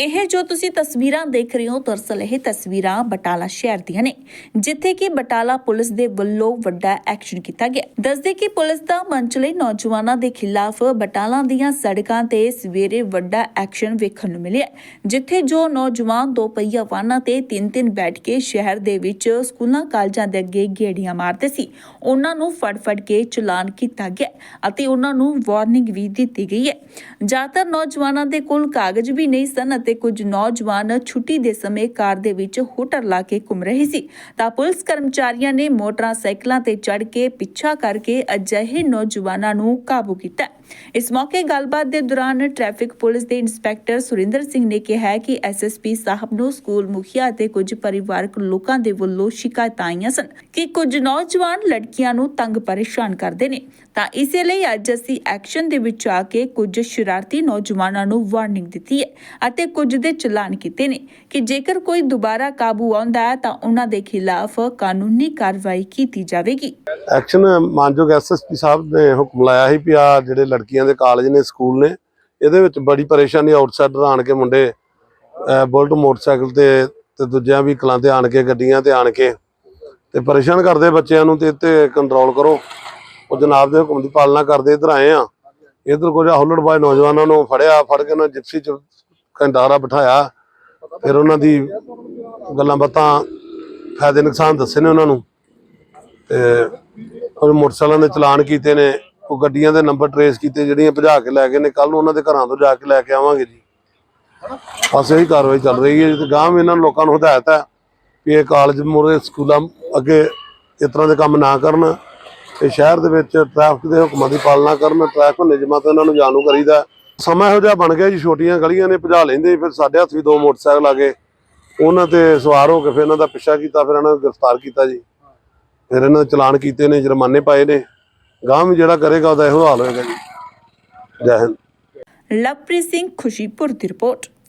ਇਹ ਜੋ ਤੁਸੀਂ ਤਸਵੀਰਾਂ ਦੇਖ ਰਹੇ ਹੋ, ਦਰਅਸਲ ਇਹ ਤਸਵੀਰਾਂ ਬਟਾਲਾ ਸ਼ਹਿਰ ਦੀਆਂ ਨੇ, ਜਿੱਥੇ ਕਿ ਬਟਾਲਾ ਪੁਲਿਸ ਦੇ ਵੱਲੋਂ ਵੱਡਾ ਐਕਸ਼ਨ ਕੀਤਾ ਗਿਆ। ਦੱਸਦੇ ਕਿ ਪੁਲਿਸ ਦਾ ਮੰਚਲੇ ਨੌਜਵਾਨਾਂ ਦੇ ਖਿਲਾਫ ਬਟਾਲਾ ਦੀਆਂ ਸੜਕਾਂ ਤੇ ਸਵੇਰੇ ਵੱਡਾ ਐਕਸ਼ਨ ਵੇਖਣ ਨੂੰ ਮਿਲਿਆ, ਜਿੱਥੇ ਜੋ ਨੌਜਵਾਨ ਦੋ ਪਹੀਆ ਵਾਹਨਾਂ ਤੇ ਤਿੰਨ ਤਿੰਨ ਬੈਠ ਕੇ ਸ਼ਹਿਰ ਦੇ ਵਿੱਚ ਸਕੂਲਾਂ ਕਾਲਜਾਂ ਦੇ ਅੱਗੇ ਗੇੜੀਆਂ ਮਾਰਦੇ ਸੀ। ਉਹਨਾਂ ਨੂੰ ਫੜ-ਫੜ ਕੇ ਚਲਾਨ ਕੀਤਾ ਗਿਆ ਅਤੇ ਉਹਨਾਂ ਨੂੰ ਵਾਰਨਿੰਗ ਵੀ ਦਿੱਤੀ ਗਈ ਹੈ। ਜ਼ਿਆਦਾਤਰ ਨੌਜਵਾਨਾਂ ਦੇ ਕੋਲ ਕਾਗਜ਼ ਵੀ ਨਹੀਂ ਸਨ ਅਤੇ ਕੁਝ ਨੌਜਵਾਨ ਛੁੱਟੀ ਦੇ ਸਮੇਂ ਕਾਰ ਦੇ ਵਿੱਚ ਹੂਟਰ ਲਾ ਕੇ ਘੁੰਮ ਰਹੇ ਸੀ। ਤਾਂ ਪੁਲਿਸ ਕਰਮਚਾਰੀਆਂ ਨੇ ਮੋਟਰਸਾਈਕਲਾਂ ਤੇ ਚੜ੍ਹ ਕੇ ਪਿੱਛਾ ਕਰਕੇ ਅਜਿਹੇ ਨੌਜਵਾਨਾਂ ਨੂੰ ਕਾਬੂ ਕੀਤਾ। ਇਸ ਮੌਕੇ ਗੱਲਬਾਤ ਦੇ ਦੌਰਾਨ ਟ੍ਰੈਫਿਕ ਪੁਲਿਸ ਦੇ ਇੰਸਪੈਕਟਰ ਸੁਰਿੰਦਰ ਸਿੰਘ ਨੇ ਕਿਹਾ ਕਿ ਐਸਐਸਪੀ ਸਾਹਿਬ ਨੂੰ ਸਕੂਲ ਮੁਖੀਆ ਅਤੇ ਕੁਝ ਪਰਿਵਾਰਕ ਲੋਕਾਂ ਦੇ ਵੱਲੋਂ ਸ਼ਿਕਾਇਤਾਂ ਆਈਆਂ ਸਨ ਕਿ ਕੁਝ ਨੌਜਵਾਨ ਲੜਕੀਆਂ ਨੂੰ ਤੰਗ ਪਰੇਸ਼ਾਨ ਕਰਦੇ ਨੇ। ਤਾਂ ਇਸੇ ਲਈ ਅੱਜ ਅਸੀਂ ਐਕਸ਼ਨ ਦੇ ਵਿੱਚ ਆ ਕੇ ਕੁਝ ਸ਼ਰਾਰਤੀ ਨੌਜਵਾਨਾਂ ਨੂੰ ਵਾਰਨਿੰਗ ਦਿੱਤੀ ਹੈ ਅਤੇ ਕੁਝ ਦੇ ਚਲਾਨ ਕੀਤੇ ਨੇ ਕਿ ਜੇਕਰ ਕੋਈ ਦੁਬਾਰਾ ਕਾਬੂ ਆਉਂਦਾ ਹੈ ਤਾਂ ਉਹਨਾਂ ਦੇ ਖਿਲਾਫ ਕਾਨੂੰਨੀ ਕਾਰਵਾਈ ਕੀਤੀ ਜਾਵੇਗੀ। ਐਕਸ਼ਨ ਮਾਨਯੋਗ ਐਸਐਸਪੀ ਸਾਹਿਬ ਨੇ ਹੁਕਮ ਲਾਇਆ ਸੀ ਵੀ ਆ ਜਿਹੜੇ ਲੜਕੀਆਂ ਦੇ ਕਾਲਜ ਨੇ ਸਕੂਲ ਨੇ, ਇਹਦੇ ਵਿੱਚ ਬੜੀ ਪਰੇਸ਼ਾਨੀ ਆਊਟਸਾਈਡਰ ਆਣ ਕੇ ਮੁੰਡੇ ਬੁਲਟ ਮੋਟਰਸਾਈਕਲ ਤੇ ਤੇ ਦੂਜਿਆਂ ਵੀ ਕਲਾਂ ਤੇ ਆਣ ਕੇ, ਗੱਡੀਆਂ ਤੇ ਆਣ ਕੇ, ਤੇ ਪਰੇਸ਼ਾਨ ਕਰਦੇ ਬੱਚਿਆਂ ਨੂੰ ਤੇ ਤੇ ਕੰਟਰੋਲ ਕਰੋ। ਉਹ ਜਨਾਬ ਦੇ ਹੁਕਮ ਦੀ ਪਾਲਣਾ ਕਰਦੇ, ਇਧਰ ਆਏ ਆ। ਇਧਰ ਕੁਝ ਹੁੱਲੜਬਾਜ਼ ਨੌਜਵਾਨਾਂ ਨੂੰ ਫੜਿਆ, ਫੜ ਕੇ ਉਹਨਾਂ ਜਿਪਸੀ ਚ ਘੰਟਾਰਾ ਬਿਠਾਇਆ, ਫਿਰ ਉਹਨਾਂ ਦੀ ਗੱਲਾਂ ਬਾਤਾਂ, ਫਾਇਦੇ ਨੁਕਸਾਨ ਦੱਸੇ ਨੇ ਉਹਨਾਂ ਨੂੰ। ਤੇ ਉਹ ਮੋਟਰਸਾਈਕਲਾਂ ਦੇ ਚਲਾਨ ਕੀਤੇ ਨੇ, ਉਹ ਗੱਡੀਆਂ ਦੇ ਨੰਬਰ ਟਰੇਸ ਕੀਤੇ, ਜਿਹੜੀਆਂ ਭਜਾ ਕੇ ਲੈ ਗਏ ਨੇ ਕੱਲ ਨੂੰ ਉਹਨਾਂ ਦੇ ਘਰਾਂ ਤੋਂ ਜਾ ਕੇ ਲੈ ਕੇ ਆਵਾਂਗੇ ਜੀ। ਬਸ ਇਹੀ ਕਾਰਵਾਈ ਚੱਲ ਰਹੀ ਹੈ ਤੇ ਗਾਂਵ ਇਹਨਾਂ ਲੋਕਾਂ ਨੂੰ ਹਦਾਇਤ ਹੈ ਵੀ ਇਹ ਕਾਲਜ ਮੋਰੇ ਸਕੂਲਾਂ ਅੱਗੇ ਇਸ ਤਰ੍ਹਾਂ ਦੇ ਕੰਮ ਨਾ ਕਰਨ ਤੇ ਸ਼ਹਿਰ ਦੇ ਵਿੱਚ ਟ੍ਰੈਫਿਕ ਦੇ ਹੁਕਮਾਂ ਦੀ ਪਾਲਣਾ ਕਰਨ ਟ੍ਰੈਫਿਕ ਨਿਯਮਾਂ ਤੋਂ ਇਹਨਾਂ ਨੂੰ ਜਾਣੂ ਕਰੀਦਾ ਸਮਾਂ ਇਹੋ ਜਿਹਾ ਬਣ ਗਿਆ ਜੀ, ਛੋਟੀਆਂ ਗਲੀਆਂ ਨੇ ਭਜਾ ਲੈਂਦੇ, ਫਿਰ ਸਾਡੇ ਹੱਥ ਵੀ ਦੋ ਮੋਟਰਸਾਈਕਲ ਆ ਗਏ। ਉਹਨਾਂ ਤੇ ਸਵਾਰ ਹੋ ਕੇ ਫਿਰ ਇਹਨਾਂ ਦਾ ਪਿੱਛਾ ਕੀਤਾ, ਫਿਰ ਇਹਨਾਂ ਨੂੰ ਗ੍ਰਿਫਤਾਰ ਕੀਤਾ ਜੀ। ਫਿਰ ਇਹਨਾਂ ਦੇ ਚਲਾਨ ਕੀਤੇ ਨੇ, ਜੁਰਮਾਨੇ ਪਾਏ ਨੇ। ਗਾਂਵ ਵੀ ਜਿਹੜਾ ਕਰੇਗਾ, ਉਹਦਾ ਇਹੋ ਹਾਲ ਹੋਏਗਾ ਜੀ। ਜੈ ਹਿੰਦ। ਲਵਪ੍ਰੀਤ ਸਿੰਘ ਖੁਸ਼ੀਪੁਰ ਦੀ ਰਿਪੋਰਟ।